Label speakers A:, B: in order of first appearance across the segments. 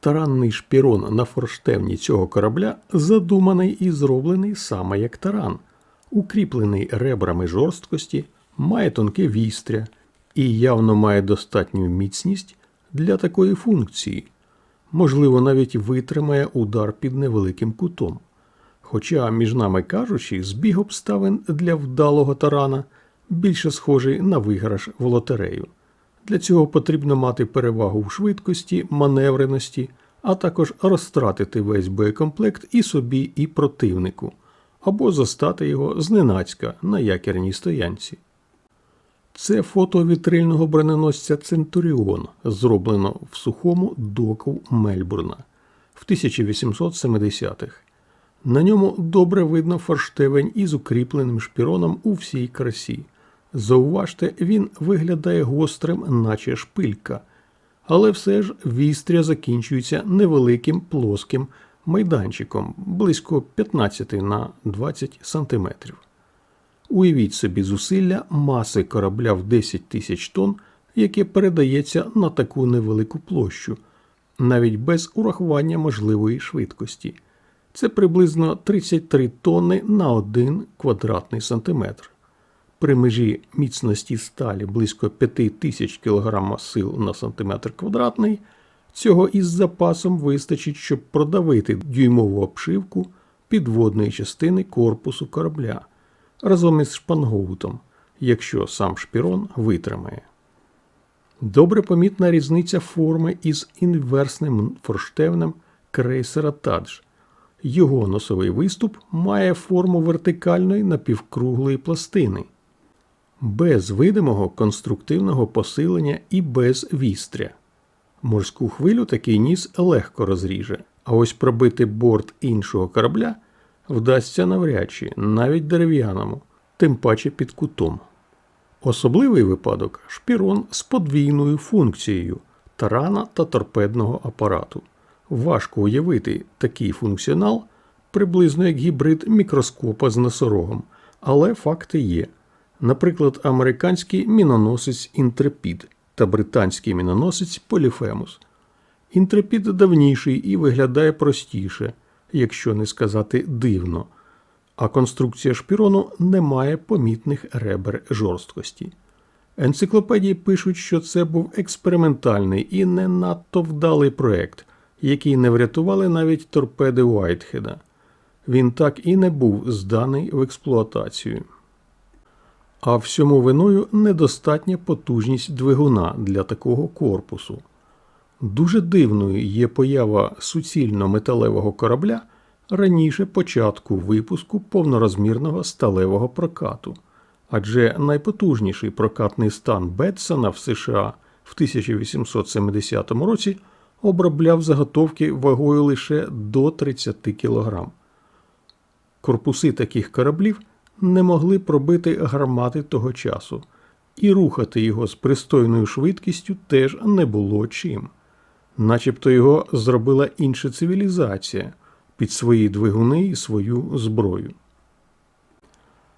A: Таранний шпірон на форштевні цього корабля задуманий і зроблений саме як таран, укріплений ребрами жорсткості, має тонке вістря і явно має достатню міцність для такої функції. Можливо, навіть витримає удар під невеликим кутом. Хоча, між нами кажучи, збіг обставин для вдалого тарана більше схожий на виграш в лотерею. Для цього потрібно мати перевагу в швидкості, маневреності, а також розтратити весь боєкомплект і собі, і противнику, або застати його зненацька на якірній стоянці. Це фото вітрильного броненосця Центуріон, зроблено в сухому доку Мельбурна в 1870-х. На ньому добре видно форштевень із укріпленим шпіроном у всій красі. Зауважте, він виглядає гострим, наче шпилька, але все ж вістря закінчується невеликим плоским майданчиком близько 15 на 20 сантиметрів. Уявіть собі зусилля маси корабля в 10 тисяч тонн, яке передається на таку невелику площу, навіть без урахування можливої швидкості. Це приблизно 33 тонни на 1 квадратний сантиметр. При межі міцності сталі близько 5 тисяч кг сил на сантиметр квадратний, цього із запасом вистачить, щоб продавити дюймову обшивку підводної частини корпусу корабля разом із шпангоутом, якщо сам шпірон витримає. Добре помітна різниця форми із інверсним форштевнем крейсера Тадж. Його носовий виступ має форму вертикальної напівкруглої пластини, без видимого конструктивного посилення і без вістря. Морську хвилю такий ніс легко розріже, а ось пробити борт іншого корабля вдасться навряд чи, навіть дерев'яному, тим паче під кутом. Особливий випадок шпірон з подвійною функцією тарана та торпедного апарату. Важко уявити такий функціонал приблизно як гібрид мікроскопа з носорогом, але факти є. Наприклад, американський міноносець Інтрепід та британський міноносець Поліфемус. Інтрепід давніший і виглядає простіше, якщо не сказати дивно, а конструкція шпірону не має помітних ребер жорсткості. Енциклопедії пишуть, що це був експериментальний і не надто вдалий проект, який не врятували навіть торпеди Уайтхеда. Він так і не був зданий в експлуатацію. А всьому виною недостатня потужність двигуна для такого корпусу. Дуже дивною є поява суцільно металевого корабля раніше початку випуску повнорозмірного сталевого прокату, адже найпотужніший прокатний стан Бетсона в США в 1870 році обробляв заготовки вагою лише до 30 кг. Корпуси таких кораблів не могли пробити гармати того часу, і рухати його з пристойною швидкістю теж не було чим. Начебто його зробила інша цивілізація під свої двигуни і свою зброю.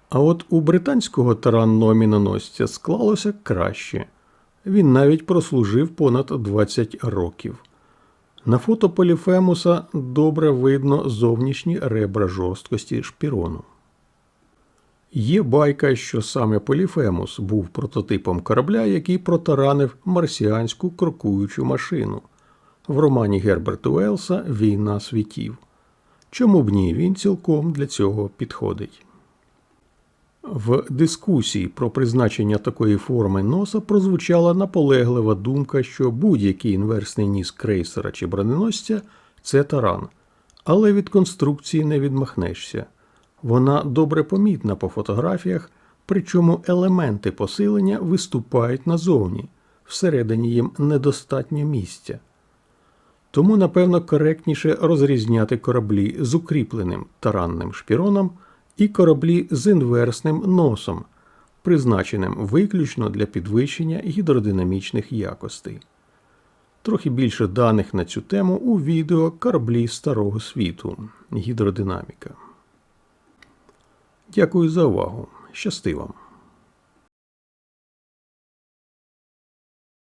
A: А от у британського таранного міноносця склалося краще. Він навіть прослужив понад 20 років. На фото Поліфемуса добре видно зовнішні ребра жорсткості шпірону. Є байка, що саме Поліфемус був прототипом корабля, який протаранив марсіанську крокуючу машину. В романі Герберта Уелса Війна світів. Чому б ні, він цілком для цього підходить. В дискусії про призначення такої форми носа прозвучала наполеглива думка, що будь-який інверсний ніс крейсера чи броненосця це таран, але від конструкції не відмахнешся. Вона добре помітна по фотографіях, причому елементи посилення виступають назовні, всередині їм недостатньо місця. Тому, напевно, коректніше розрізняти кораблі з укріпленим таранним шпіроном і кораблі з інверсним носом, призначеним виключно для підвищення гідродинамічних якостей. Трохи більше даних на цю тему у відео Кораблі Старого світу. Гідродинаміка. Дякую за увагу. Щасти вам!